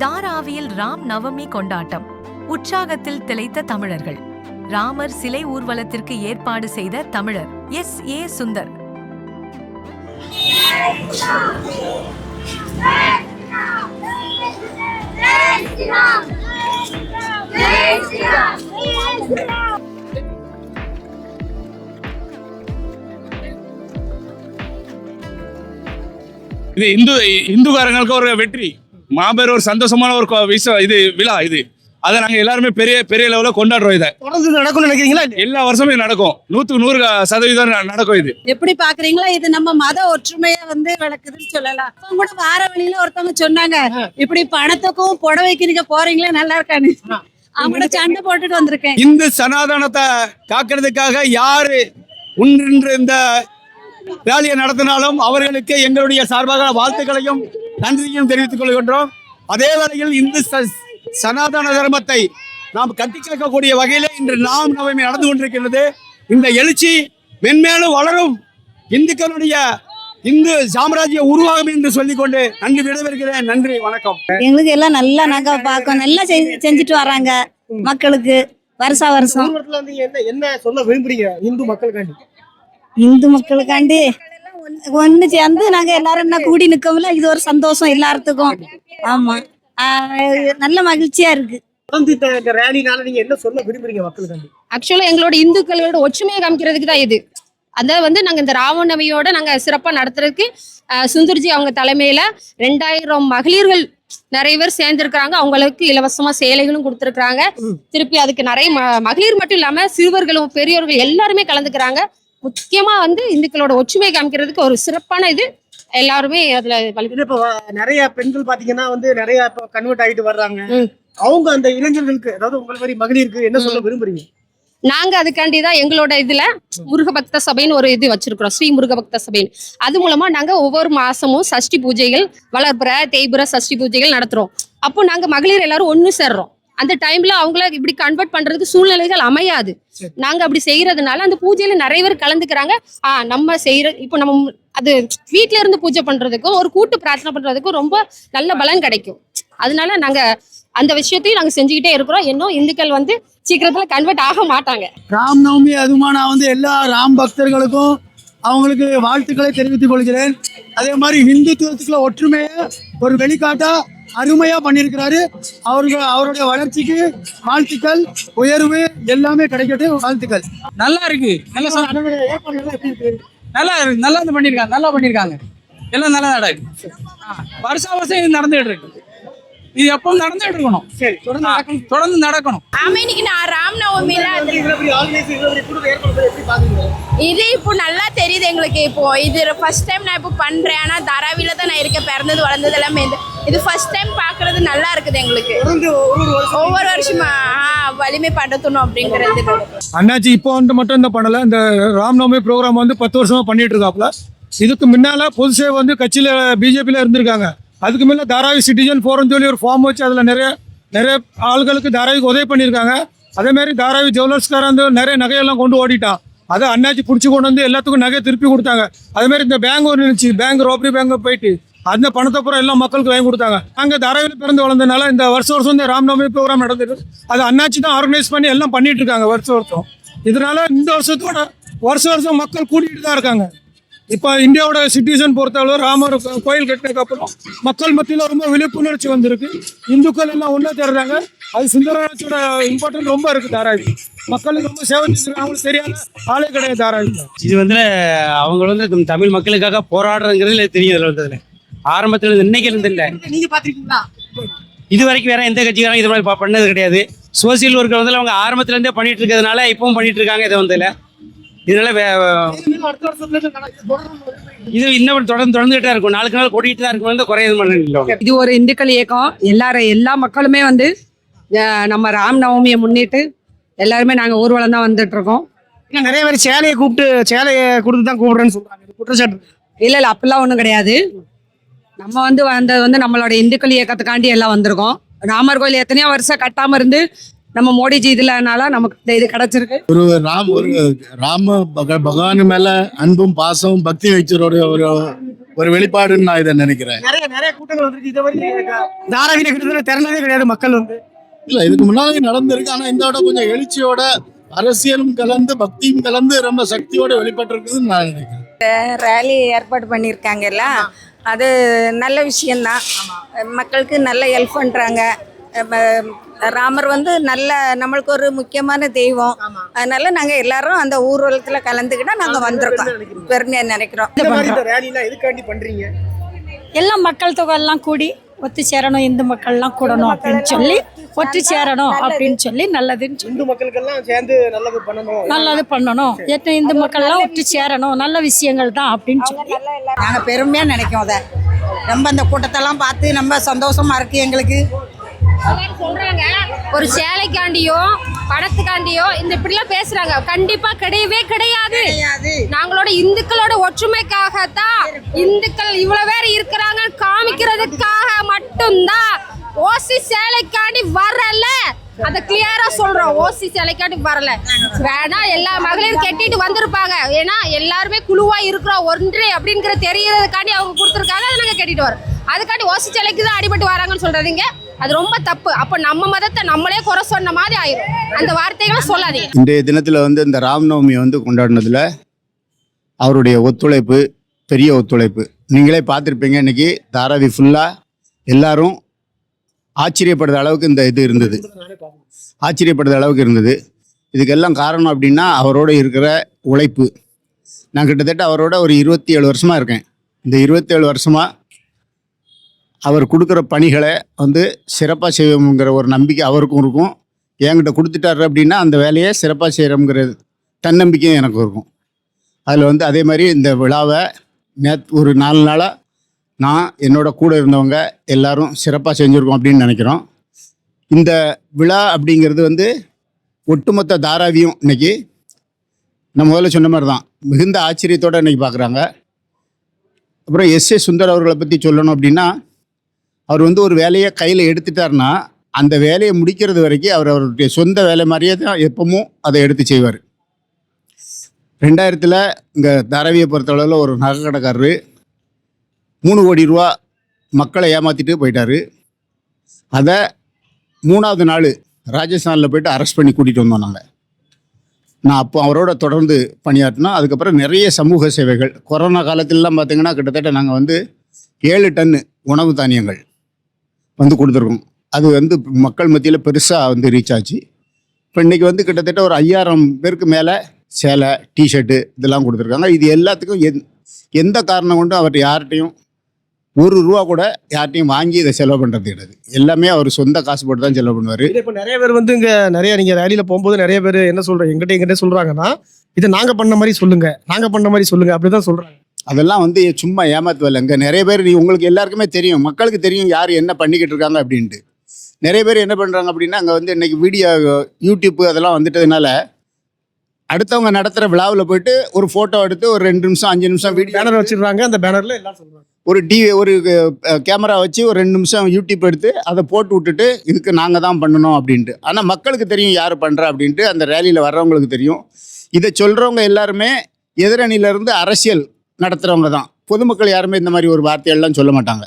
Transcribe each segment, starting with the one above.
தாராவியில் ராம் நவமி கொண்டாட்டம். உற்சாகத்தில் திளைத்த தமிழர்கள். ராமர் சிலை ஊர்வலத்திற்கு ஏற்பாடு செய்த தமிழர். எஸ். ஏ. சுந்தர். இது இந்து இந்துக்காரங்களுக்கு ஒரு வெற்றி. மாபெரும் ஒரு சந்தோஷமான ஒரு கொ- விஷ இது விழா இது. அதை நாங்க எல்லாருமே பெரிய பெரிய லெவலில் கொண்டாடுறோம் இதை. தொடர்ந்து நடக்கும்னு நினைக்கிறீங்களா எல்லா வருஷமும் இது நடக்கும். நூத்துக்கு நூறு சதவீதம் நடக்கும் இது. எப்படி பாக்குறீங்களா? இது நம்ம மத ஒற்றுமையை வந்து விளக்குதுன்னு சொல்லலாம். அவங்க கூட வார வழியில ஒருத்தவங்க சொன்னாங்க இப்படி பணத்துக்கும் புடவைக்கு நீங்க போறீங்களே? நல்லா இருக்கான்னு. அவங்களோட சண்டை போட்டுட்டு வந்திருக்கேன். இந்து சனாதனத்தை காக்கிறதுக்காக யாரு உன்று இந்த வேலையை நடத்தினாலும் அவர்களுக்கு எங்களுடைய சார்பாக வாழ்த்துக்களையும் நன்றியும் தெரிவித்துக் கொள்கின்றோம். அதே வேளையில் இந்து சனாதன தர்மத்தை நாம் கட்டி கேட்கக்கூடிய வகையிலே இன்று நாம் நவமி நடந்து கொண்டிருக்கிறது இந்த எழுச்சி மென்மேலும் வளரும். இந்துக்களுடைய இந்து சாம்ராஜ்யம் உருவாகும் என்று சொல்லிக்கொண்டு நன்றி விடைபெறுகிறேன். நன்றி வணக்கம். எங்களுக்கு எல்லாம் நல்லா நாங்க பார்க்கோம் நல்லா செஞ்சு- செஞ்சுட்டு வராங்க மக்களுக்கு வருஷா வருஷம். என்ன சொல்ல விரும்புறீங்க இந்து மக்களுக்காண்டி? இந்து மக்களுக்காண்டி ஒண்ணு சேர்ந்து நாங்க எல்லாரும் என்ன கூடி நிக்கோம்ல இது ஒரு சந்தோஷம் எல்லாத்துக்கும் ஆமா. ஆஹ் நல்ல மகிழ்ச்சியா இருக்கு. தொடர்ந்து இந்த- இந்த ரேலினால நீங்க என்ன சொல்ல விரும்புறீங்க மக்களுக்காண்டி? ஆக்சுவலா எங்களோட இந்துக்களோட ஒற்றுமையை காமிக்கிறதுக்கு தான் இது. அதை வந்து நாங்க இந்த ராமநவமியோட நாங்க சிறப்பா நடத்துறதுக்கு சுந்தர்ஜி அவங்க தலைமையில ரெண்டாயிரம் மகளிர்கள் நிறைய பேர் சேர்ந்திருக்கிறாங்க. அவங்களுக்கு இலவசமா சேலைகளும் கொடுத்துருக்காங்க திருப்பி அதுக்கு நிறைய ம- மகளிர் மட்டும் இல்லாம சிறுவர்களும் பெரியவர்கள் எல்லாருமே கலந்துக்கிறாங்க. முக்கியமா வந்து இந்துக்களோட ஒற்றுமையை காமிக்கிறதுக்கு ஒரு சிறப்பான இது. எல்லாருமே அதுல இப்ப நிறைய பெண்கள் பாத்தீங்கன்னா வந்து நிறைய இப்ப கன்வெர்ட் ஆகிட்டு வர்றாங்க. அவங்க அந்த இளைஞர்களுக்கு அதாவது உங்களை மாதிரி மகளிருக்கு என்ன சொல்ல விரும்புறீங்க? நாங்க அதுக்காண்டி தான் எங்களோட இதுல முருக பக்த சபைன்னு ஒரு இது வச்சிருக்கிறோம். ஸ்ரீ முருக பக்த சபைன்னு. அது மூலமா நாங்க ஒவ்வொரு மாசமும் சஷ்டி பூஜைகள் வளர்ப்புற தேய்புற சஷ்டி பூஜைகள் நடத்துறோம். அப்போ நாங்க மகளிர் எல்லாரும் ஒண்ணு சேர்றோம். அந்த டைம்ல அவங்கள இப்படி கன்வெர்ட் பண்றதுக்கு சூழ்நிலைகள் அமையாது. நாங்க அப்படி செய்யறதுனால அந்த பூஜையில நிறைய பேர் கலந்துக்கிறாங்க. ஆ நம்ம செய்யற இப்போ நம்ம அது வீட்ல இருந்து பூஜை பண்றதுக்கும் ஒரு கூட்டு பிரார்த்தனை பண்றதுக்கும் ரொம்ப நல்ல பலன் கிடைக்கும். அதனால நாங்க அந்த விஷயத்தையும் நாங்க செஞ்சுக்கிட்டே இருக்கிறோம். இன்னும் இந்துக்கள் வந்து சீக்கிரத்துல கன்வெர்ட் ஆக மாட்டாங்க. ராம் நவமி அதுமா நான் வந்து எல்லா ராம் பக்தர்களுக்கும் அவங்களுக்கு வாழ்த்துக்களை தெரிவித்துக் கொள்கிறேன். அதே மாதிரி இந்துத்துவத்துக்குள்ள ஒற்றுமையை ஒரு வெளிக்காட்டா அருமையா பண்ணியிருக்கிறாரு. அவருக்கு அவருடைய வளர்ச்சிக்கு வாழ்த்துக்கள் உயர்வு எல்லாமே கிடைக்கட்டும். வாழ்த்துக்கள். நல்லா இருக்கு. நல்லா நல்லா இருக்கு. நல்லா இது பண்ணிருக்காங்க நல்லா பண்ணிருக்காங்க எல்லாம் நல்லா நடக்கு ஆ, வருஷம் வருஷம் இது நடந்துகிட்டு இருக்கு. இது எப்பவும் நடந்துகிட்டு இருக்கணும் சரி தொடர்ந்து. தொடர்ந்து நடக்கணும். ஆமா இன்னைக்கு நான் ராம் நவமியில இது இப்போ நல்லா தெரியுது எங்களுக்கு இப்போ. இது ஃபர்ஸ்ட் டைம் நான் இப்போ பண்றேன். ஆனா தாராவில தான் நான் இருக்கேன். பிறந்தது வளர்ந்தது எல்லாமே இது இது ஃபர்ஸ்ட் டைம் பாக்குறது நல்லா இருக்குது எங்களுக்கு. தொடர்ந்து ஒவ்வொரு வருஷம்? வலிமை படுத்தணும் அப்படிங்கிறது. அண்ணாச்சி இப்போ வந்து மட்டும் இந்த பண்ணல. இந்த ராம்நவமி ப்ரோக்ராம் வந்து பத்து வருஷமா பண்ணிட்டு இருக்காப்புல. இதுக்கு முன்னால பொது சேவை வந்து கட்சியில பிஜேபியில இருந்திருக்காங்க. அதுக்கு மேலே தாராவி சிட்டிசன் ஃபோரம் சொல்லி ஒரு ஃபார்ம் வச்சு அதில் நிறைய நிறைய ஆள்களுக்கு தாராவிக்கு உதவி பண்ணியிருக்காங்க. அதேமாதிரி தாராவி ஜுவல்லர்ஸ்காராக வந்து நிறைய நகையெல்லாம் கொண்டு ஓடிட்டான். அதை அண்ணாச்சி பிடிச்சி கொண்டு வந்து எல்லாத்துக்கும் நகையை திருப்பி கொடுத்தாங்க. அதேமாதிரி இந்த பேங்க் ஒன்று இருந்துச்சு பேங்க் ரோபரி பேங்க் போயிட்டு அந்த பணத்தை பூரா எல்லாம் மக்களுக்கு வாங்கி கொடுத்தாங்க. நாங்கள் தாராவியில் பிறந்து வளர்ந்தனால இந்த வருஷம் வருஷம் இந்த ராம்நவமி ப்ரோக்ராம் நடந்துட்டு அது அண்ணாச்சி தான் ஆர்கனைஸ் பண்ணி எல்லாம் பண்ணிட்டு இருக்காங்க வருஷம் வருஷம். இதனால இந்த வருஷத்தோட வருஷம் வருஷம் மக்கள் கூட்டிகிட்டு தான் இருக்காங்க. இப்போ இந்தியாவோட சிட்டிசன் பொறுத்தளவு ராமர் கோயில் கட்டினதுக்கு அப்புறம் மக்கள் மத்தியில் ரொம்ப விழிப்புணர்ச்சி வந்திருக்கு. இந்துக்கள் எல்லாம் ஒன்றா தேடுறாங்க. அது சுந்தரராஜோட இம்பார்ட்டன்ட் ரொம்ப இருக்கு தாராவி. மக்களுக்கு ரொம்ப சேவை செஞ்சுருக்காங்க அவங்களுக்கு தெரியாத ஆளே கிடையாது தாராவி. இது வந்து அவங்க வந்து தம் தமிழ் மக்களுக்காக போராடுறதுங்கிறதுல தெரியும் இதுல வந்ததுல ஆரம்பத்துல இருந்து இன்னைக்கு இருந்து இல்ல. நீங்க பாத்திருக்கீங்களா? இது வரைக்கும் வேற எந்த கட்சிக்காரங்க இது மாதிரி ப- பண்ணது கிடையாது. சோசியல் ஒர்க்கர் வந்து அவங்க ஆரம்பத்துல இருந்தே பண்ணிட்டு இருக்கிறதுனால இப்பவும் பண்ணிட்டு இருக்காங்க இதை வந்ததுல இதனால இது இன்னும் தொடர்ந்து தொடர்ந்துகிட்டே தான் இருக்கும். நாளுக்கு நாள் கூட்டிகிட்டு தான் இருக்கும் வந்து குறையது பண்ணல இது ஒரு இந்துக்கள் இயக்கம். எல்லாரும் எல்லா மக்களுமே வந்து நம்ம ராம் நவமியை முன்னிட்டு எல்லாருமே நாங்க ஊர்வலம் தான் வந்துட்டு இருக்கோம். நிறைய பேர் சேலையை கூப்பிட்டு சேலையை கொடுத்து தான் கூப்பிடுறேன்னு சொல்றாங்க. குற்றச்சாட்டு. இல்ல இல்ல அப்படிலாம் ஒண்ணும் கிடையாது. நம்ம வந்து வந்தது வந்து நம்மளோட இந்துக்கள் இயக்கத்துக்காண்டி எல்லாம் வந்திருக்கோம். ராமர் கோயில் எத்தனையோ வருஷம் கட்டாம இருந்து நம்ம மோடிஜி இதுலனால நமக்கு இது கிடைச்சிருக்கு. ஒரு ராம் ஒரு ராம பக- பகவான் மேல அன்பும் பாசமும் பக்தி வைச்சரோட ஒரு ஒரு வெளிப்பாடுன்னு நான் இதை நினைக்கிறேன். நிறைய நிறைய கூட்டங்கள் வந்துருக்கு. இதை வரைக்கும் தாராவியில கிட்டத்தட்ட திறனதே கிடையாது மக்கள் வந்து. இல்ல இதுக்கு முன்னாலே நடந்திருக்கு. ஆனா இந்த விட கொஞ்சம் எழுச்சியோட அரசியலும் கலந்து பக்தியும் கலந்து ரொம்ப சக்தியோட வெளிப்பட்டிருக்குதுன்னு நான் நினைக்கிறேன். ரேலி ஏற்பாடு பண்ணியிருக்காங்கல்ல அது நல்ல விஷயம்தான். மக்களுக்கு நல்ல ஹெல்ப் பண்ணுறாங்க ராமர் வந்து நல்ல நம்மளுக்கு ஒரு முக்கியமான தெய்வம். அதனால நாங்கள் எல்லாரும் அந்த ஊர்வலத்தில் கலந்துக்கிட்டா நாங்கள் வந்திருக்கோம். பெருமையாக நினைக்கிறோம். எல்லாம் மக்கள் தொகை எல்லாம் கூடி ஒத்து சேரணும் இந்து மக்கள்லாம் கூடணும் அப்படின்னு சொல்லி ஒத்து சேரணும் அப்படின்னு சொல்லி நல்லதுன்னு இந்து மக்களுக்கெல்லாம் சேர்ந்து நல்லது பண்ணணும். நல்லது பண்ணணும். எத்தனை இந்து மக்கள்லாம் ஒத்து சேரணும். நல்ல விஷயங்கள் தான் அப்படின்னு சொல்லி. நாங்கள் பெருமையாக நினைக்கோம் அதை. ரொம்ப அந்த கூட்டத்தெல்லாம் பார்த்து ரொம்ப சந்தோஷமா இருக்கு எங்களுக்கு. சொல்றாங்க. ஒரு சேலைக்காண்டியோ பணத்துக்காண்டியோ இந்த இப்படிலாம் பேசுறாங்க. கண்டிப்பா கிடையவே கிடையாது. நாங்களோட இந்துக்களோட ஒற்றுமைக்காகத்தான் இந்துக்கள் இவ்வளவு பேர் இருக்கிறாங்க காமிக்கிறதுக்காக மட்டும்தான் ஓசி சேலைக்காண்டி வரல. அத கிளியரா சொல்றோம். ஓசி சேலைக்காண்டி வரல. வேணா எல்லா மகளிரும் கட்டிட்டு வந்திருப்பாங்க. ஏன்னா எல்லாருமே குழுவா இருக்கிறோம். ஒன்று அப்படிங்கிற தெரியறதுக்காண்டி அவங்க கொடுத்துருக்காங்க. அதை நாங்க கட்டிட்டு வரோம். அதுக்காண்டி ஓசி சேலைக்கு தான் அடிபட்டு வராங்கன்னு சொல்றதுங்க. அது ரொம்ப தப்பு. அப்ப நம்ம மதத்தை நம்மளே குறை சொன்ன மாதிரி ஆயிரும். அந்த வார்த்தைகளை சொல்லாதீங்க. இன்றைய தினத்தில் வந்து இந்த ராம்நவமி வந்து கொண்டாடினதில் அவருடைய ஒத்துழைப்பு பெரிய ஒத்துழைப்பு. நீங்களே பார்த்துருப்பீங்க இன்னைக்கு தாராவி ஃபுல்லாக எல்லாரும் ஆச்சரியப்படுற அளவுக்கு இந்த இது இருந்தது. ஆச்சரியப்படுற அளவுக்கு இருந்தது. இதுக்கெல்லாம் காரணம் அப்படின்னா அவரோட இருக்கிற உழைப்பு. நான் கிட்டத்தட்ட அவரோட ஒரு இருபத்தி ஏழு வருஷமாக இருக்கேன். இந்த இருபத்தேழு வருஷமாக அவர் கொடுக்குற பணிகளை வந்து சிறப்பாக செய்வோங்கிற ஒரு நம்பிக்கை அவருக்கும் இருக்கும். என்கிட்ட கொடுத்துட்டாரு அப்படின்னா அந்த வேலையை சிறப்பாக செய்கிறோங்கிற தன்னம்பிக்கையும் எனக்கு இருக்கும். அதில் வந்து அதே மாதிரி இந்த விழாவை நேத் ஒரு நாலு நாளாக நான் என்னோட கூட இருந்தவங்க எல்லாரும் சிறப்பாக செஞ்சுருக்கோம் அப்படின்னு நினைக்கிறோம். இந்த விழா அப்படிங்கிறது வந்து ஒட்டுமொத்த தாராவியும் இன்னைக்கு நான் முதல்ல சொன்ன மாதிரி தான் மிகுந்த ஆச்சரியத்தோடு இன்றைக்கி பார்க்குறாங்க அப்புறம் எஸ் ஏ சுந்தர் அவர்களை பற்றி சொல்லணும் அப்படின்னா அவர் வந்து ஒரு வேலையை கையில் எடுத்துட்டாருன்னா அந்த வேலையை முடிக்கிறது வரைக்கும் அவர் அவருடைய சொந்த வேலை மாதிரியே தான் எப்பவும் அதை எடுத்து செய்வார். ரெண்டாயிரத்தில் இங்கே தரவியை பொறுத்தளவில் ஒரு நகை கடைக்காரரு மூணு கோடி ரூபா மக்களை ஏமாற்றிட்டு போயிட்டார். அதை மூணாவது நாள் ராஜஸ்தானில் போயிட்டு அரெஸ்ட் பண்ணி கூட்டிகிட்டு வந்தோம் நாங்கள் நான் அப்போ அவரோட தொடர்ந்து பணியாற்றினோம். அதுக்கப்புறம் நிறைய சமூக சேவைகள். கொரோனா காலத்திலலாம் பார்த்திங்கன்னா கிட்டத்தட்ட நாங்கள் வந்து ஏழு டன்னு உணவு தானியங்கள். வந்து கொடுத்துருக்கோம். அது வந்து மக்கள் மத்தியில் பெருசாக வந்து ரீச் ஆச்சு. இப்போ இன்றைக்கி வந்து கிட்டத்தட்ட ஒரு ஐயாயிரம் பேருக்கு மேலே சேலை டிஷர்ட்டு இதெல்லாம் கொடுத்துருக்காங்க. இது எல்லாத்துக்கும் எந் எந்த காரணம் கொண்டும் அவர் யார்கிட்டையும் ஒரு ரூபா கூட யார்கிட்டையும் வாங்கி இதை செலவு பண்ணுறது கிடையாது. எல்லாமே அவர் சொந்த காசு போட்டு தான் செலவு பண்ணுவார். இப்போ நிறைய பேர் வந்து இங்கே நிறைய நீங்கள் ரேலியில் போகும்போது நிறைய பேர் என்ன சொல்கிறேன் எங்கிட்ட எங்கிட்ட சொல்கிறாங்கன்னா இதை நாங்கள் பண்ண மாதிரி சொல்லுங்கள் நாங்கள் பண்ண மாதிரி சொல்லுங்கள் அப்படி தான் சொல்கிறாங்க அதெல்லாம் வந்து சும்மா ஏமாத்து வேலை இங்கே நிறைய பேர் நீ உங்களுக்கு எல்லாருக்குமே தெரியும். மக்களுக்கு தெரியும் யார் என்ன பண்ணிக்கிட்டு இருக்காங்க அப்படின்ட்டு. நிறைய பேர் என்ன பண்ணுறாங்க அப்படின்னா அங்கே வந்து இன்னைக்கு வீடியோ யூடியூப் அதெல்லாம் வந்துட்டதுனால அடுத்தவங்க நடத்துகிற விழாவில் போயிட்டு ஒரு ஃபோட்டோ எடுத்து ஒரு ரெண்டு நிமிஷம் அஞ்சு நிமிஷம் வீடியோ பேனர் வச்சிடுறாங்க. அந்த பேனர்ல எல்லாம் சொல்றாங்க. ஒரு டிவி ஒரு கேமரா வச்சு ஒரு ரெண்டு நிமிஷம் யூடியூப் எடுத்து அதை போட்டு விட்டுட்டு இதுக்கு நாங்கள் தான் பண்ணணும் அப்படின்ட்டு. ஆனால் மக்களுக்கு தெரியும் யார் பண்ணுறா அப்படின்ட்டு அந்த ரேலியில் வர்றவங்களுக்கு தெரியும். இதை சொல்கிறவங்க எல்லாருமே எதிரணியிலேருந்து அரசியல் நடத்துகிறவங்க தான் பொதுமக்கள் யாருமே இந்த மாதிரி ஒரு வார்த்தையெல்லாம் சொல்ல மாட்டாங்க.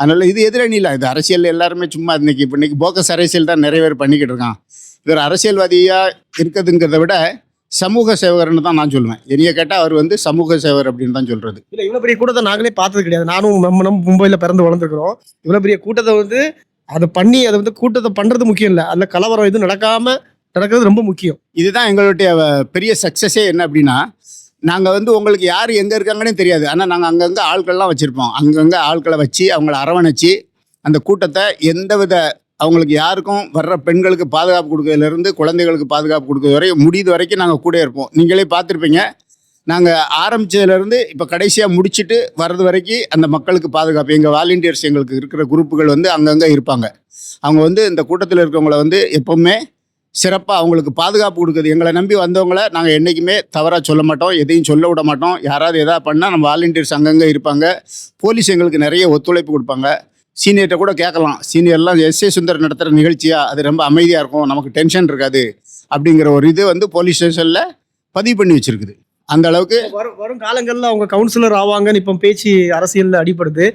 அதனால் இது எதிரணியில் இது அரசியல் எல்லாருமே சும்மா இன்னைக்கு இப்போ இன்னைக்கு போக்கஸ் அரசியல் தான் நிறைய பேர் பண்ணிக்கிட்டு இருக்கான். இவர் அரசியல்வாதியாக இருக்குதுங்கிறத விட சமூக சேவகர்னு தான் நான் சொல்லுவேன். என்னைய கேட்டால் அவர் வந்து சமூக சேவகர் அப்படின்னு தான் சொல்கிறது இல்ல இவ்வளவு பெரிய கூட்டத்தை நாங்களே பார்த்தது கிடையாது. நானும் நம்ம நம்ம மும்பைல பிறந்து வளர்ந்துருக்கிறோம். இவ்வளவு பெரிய கூட்டத்தை வந்து அதை பண்ணி அதை வந்து கூட்டத்தை பண்றது முக்கியம் இல்லை. அதுல கலவரம் எதுவும் நடக்காம நடக்கிறது ரொம்ப முக்கியம். இதுதான் எங்களுடைய பெரிய சக்ஸஸே என்ன அப்படின்னா நாங்கள் வந்து உங்களுக்கு யார் எங்கே இருக்காங்கன்னே தெரியாது. ஆனால் நாங்கள் அங்கங்கே ஆட்கள்லாம் வச்சுருப்போம். அங்கங்கே ஆட்களை வச்சு அவங்கள அரவணைச்சு அந்த கூட்டத்தை எந்தவித அவங்களுக்கு யாருக்கும் வர்ற பெண்களுக்கு பாதுகாப்பு கொடுக்கறதுலேருந்து குழந்தைகளுக்கு பாதுகாப்பு கொடுக்கறது வரை முடியுது வரைக்கும் நாங்கள் கூட இருப்போம். நீங்களே பார்த்துருப்பீங்க. நாங்கள் ஆரம்பித்ததுலேருந்து இப்போ கடைசியாக முடிச்சுட்டு வர்றது வரைக்கும் அந்த மக்களுக்கு பாதுகாப்பு எங்கள் வாலண்டியர்ஸ் எங்களுக்கு இருக்கிற குரூப்புகள் வந்து அங்கங்கே இருப்பாங்க. அவங்க வந்து இந்த கூட்டத்தில் இருக்கவங்கள வந்து எப்போவுமே சிறப்பாக அவங்களுக்கு பாதுகாப்பு கொடுக்குது. எங்களை நம்பி வந்தவங்கள நாங்கள் என்றைக்குமே தவறாக சொல்ல மாட்டோம். எதையும் சொல்ல விட மாட்டோம். யாராவது எதாவது பண்ணால் நம்ம வாலண்டியர்ஸ் அங்கங்கே இருப்பாங்க. போலீஸ் எங்களுக்கு நிறைய ஒத்துழைப்பு கொடுப்பாங்க. சீனியர்கிட்ட கூட கேட்கலாம். சீனியர்லாம் எஸ் ஏ சுந்தர் நடத்துகிற நிகழ்ச்சியா? அது ரொம்ப அமைதியாக இருக்கும். நமக்கு டென்ஷன் இருக்காது. அப்படிங்கிற ஒரு இது வந்து போலீஸ் ஸ்டேஷனில் பதிவு பண்ணி வச்சிருக்குது. அந்த அளவுக்கு வரும் வரும் காலங்களில் அவங்க கவுன்சிலர் ஆவாங்கன்னு இப்போ பேச்சு அரசியலில் அடிப்படுது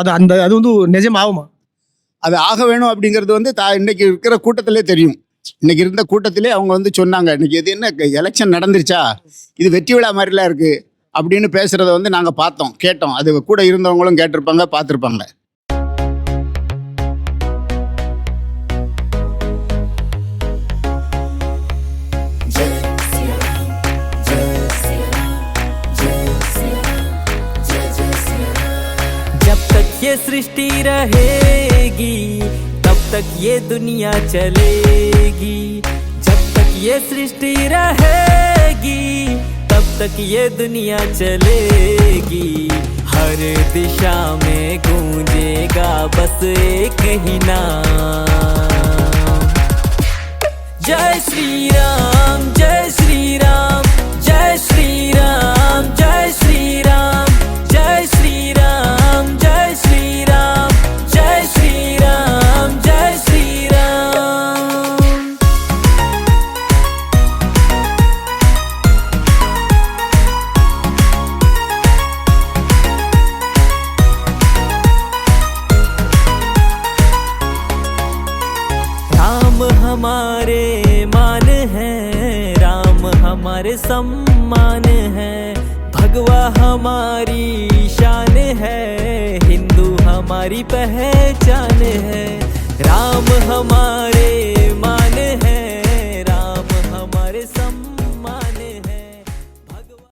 அது அந்த அது வந்து நிஜம் ஆகுமா அது ஆக வேணும் அப்படிங்கிறது வந்து தா இன்னைக்கு இருக்கிற கூட்டத்திலே தெரியும். இன்னைக்கு இருந்த கூட்டத்திலே அவங்க வந்து சொன்னாங்க இன்னைக்கு இது என்ன எலெக்ஷன் நடந்துருச்சா இது வெற்றி விழா மாதிரிலாம் இருக்கு அப்படின்னு பேசுறத வந்து நாங்கள் பார்த்தோம் கேட்டோம் அது கூட இருந்தவங்களும் கேட்டிருப்பாங்க பார்த்துருப்பாங்க जब तक ये सृष्टि रहेगी तब तक ये दुनिया चलेगी, जब तक ये सृष्टि रहेगी, तब तक ये दुनिया चलेगी। हर दिशा में गूंजेगा बस एक ही नाम। जय श्री राम जय श्री राम जय श्री राम जय श्री राम हमारे मान है, राम हमारे सम्मान है। भगवा हमारी शान है, हिंदू हमारी पहचान है। राम हमारे मान